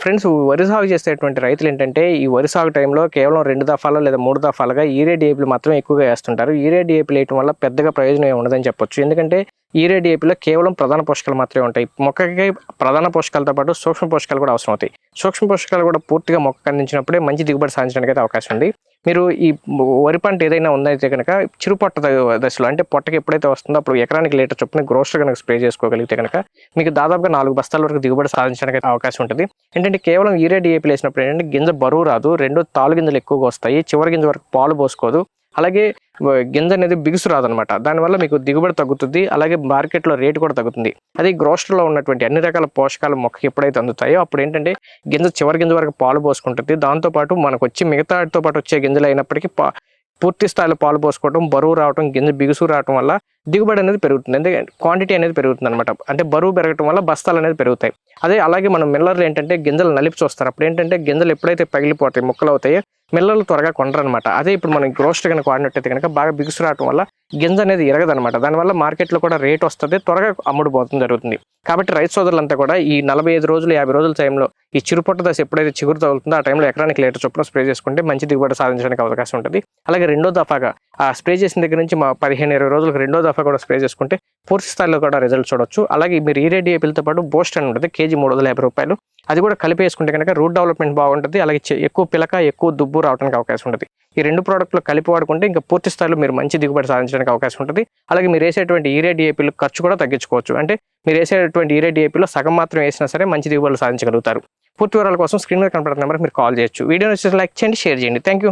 Friends వరి సాగు చేసేటువంటి రైతులు ఏంటంటే ఈ వరి సాగు టైంలో కేవలం రెండు దఫాలు లేదా మూడు దఫాలుగా ఈరే డిఏపీలు మాత్రం ఎక్కువగా వేస్తుంటారు. ఈరే డిఏపీలు వేయటం వల్ల పెద్దగా ప్రయోజనం ఏమి ఉండదని చెప్పొచ్చు. ఎందుకంటే ఈరే డిఏపీలో కేవలం ప్రధాన పోషకాలు మాత్రమే ఉంటాయి. మొక్కకి ప్రధాన పోషకాలతో పాటు సూక్ష్మ పోషకాలు కూడా అవసరం అవుతాయి. సూక్ష్మ పోషకాలు కూడా పూర్తిగా మొక్కకు అందించినప్పుడే మంచి దిగుబడి సాధించడానికి అయితే అవకాశం ఉంది. మీరు ఈ వరి పంట ఏదైనా ఉందైతే కనుక చిరుపొట్ట దశలో అంటే పొట్టకి ఎప్పుడైతే వస్తుందో అప్పుడు ఎకరానికి లీటర్ చొప్పున గ్రోస్టర్ కనుక స్ప్రే చేసుకోగలిగితే కనుక మీకు దాదాపుగా నాలుగు బస్తాల వరకు దిగుబడి సాధించడానికి అవకాశం ఉంటుంది. ఏంటంటే కేవలం ఈరే డిఏపీ వేసినప్పుడు ఏంటంటే గింజ బరువు రాదు రెండు తాలు గింజలు ఎక్కువగా వస్తాయి చివరి గింజ వరకు పాలు పోసుకోదు. అలాగే గింజ అనేది బిగుసు రాదనమాట దానివల్ల మీకు దిగుబడి తగ్గుతుంది అలాగే మార్కెట్లో రేటు కూడా తగ్గుతుంది. అదే గ్రోస్టర్లో ఉన్నటువంటి అన్ని రకాల పోషకాలు మొక్కకి ఎప్పుడైతే అందుతాయో అప్పుడు ఏంటంటే గింజ చివరి గింజ వరకు పాలు పోసుకుంటుంది. దాంతోపాటు మనకు వచ్చి మిగతాతో పాటు వచ్చే గింజలు అయినప్పటికీ పా- పూర్తి స్థాయిలో పాలు పోసుకోవడం బరువు రావడం గింజ బిగుసు రావడం వల్ల దిగుబడి అనేది పెరుగుతుంది. ఎందుకంటే క్వాంటిటీ అనేది పెరుగుతుంది అనమాట అంటే బరువు పెరగడం వల్ల బస్తాలు అనేది పెరుగుతాయి. అదే అలాగే మనం మిల్లర్లు ఏంటంటే గింజలు నలిపి చూస్తారు. అప్పుడు ఏంటంటే గింజలు ఎప్పుడైతే పగిలిపోతాయి ముక్కలు అవుతాయో మిల్లర్లు త్వరగా కొండరనమాట అదే ఇప్పుడు మనం గ్రోస్టర్ కనుక వాడినట్టయితే కనుక బాగా బిగుసు రావడం వల్ల గింజ అనేది ఎరగదనమాట దానివల్ల మార్కెట్లో కూడా రేట్ వస్తుంది త్వరగా అమ్ముడు పోతుంది జరుగుతుంది. కాబట్టి రైతు సోదరులంతా కూడా ఈ నలభై ఐదు రోజులు యాభై రోజుల టైంలో ఈ చిరుపొట్ట దశ ఎప్పుడైతే చిగురు తగులుతుందో ఆ టైంలో ఎకరానికి లీటర్ చొప్పున స్ప్రే చేసుకుంటే మంచి దిగుబడి సాధించడానికి అవకాశం ఉంటుంది. అలాగే రెండో దఫాగా ఆ స్ప్రే చేసిన దగ్గర నుంచి మా పదిహేను ఇరవై రోజులకు రెండో దఫా కూడా స్ప్రే చేసుకుంటే పూర్తి స్థాయిలో కూడా రిజల్ట్ చూడొచ్చు. అలాగే మీరు ఈ రెడీ ఏపీలతో పాటు బోస్ట్ అని ఉంటుంది కేజీ మూడు వందల యాభై రూపాయలు. అది కూడా కలిపి వేసుకుంటే కనుక రూట్ డెవలప్మెంట్ బాగుంటుంది అలాగే ఎక్కువ పిలక ఎక్కువ దుబ్బు రావడానికి అవకాశం ఉంటుంది. ఈ రెండు ప్రోడక్ట్లు కలిపి వాడుకుంటే ఇంకా పూర్తి స్థాయిలో మీరు మంచి దిగుబడి సాధించడానికి అవకాశం ఉంటుంది. అలాగే మీరు వేసేటువంటి ఈరే డిఏపీలు ఖర్చు కూడా తగ్గించుకోవచ్చు. అంటే మీరు వేసేటువంటి ఈరే డిఏపీలో సగం మాత్రం వేసినా సరే మంచి దిగుబడులు సాధించగలుగుతారు. పూర్తి వివరాల కోసం స్క్రీన్ మీద కనపడుతున్న నెంబర్కి మీరు కాల్ చేయొచ్చు. వీడియో వచ్చేసి లైక్ చేయండి షేర్ చేయండి. Thank you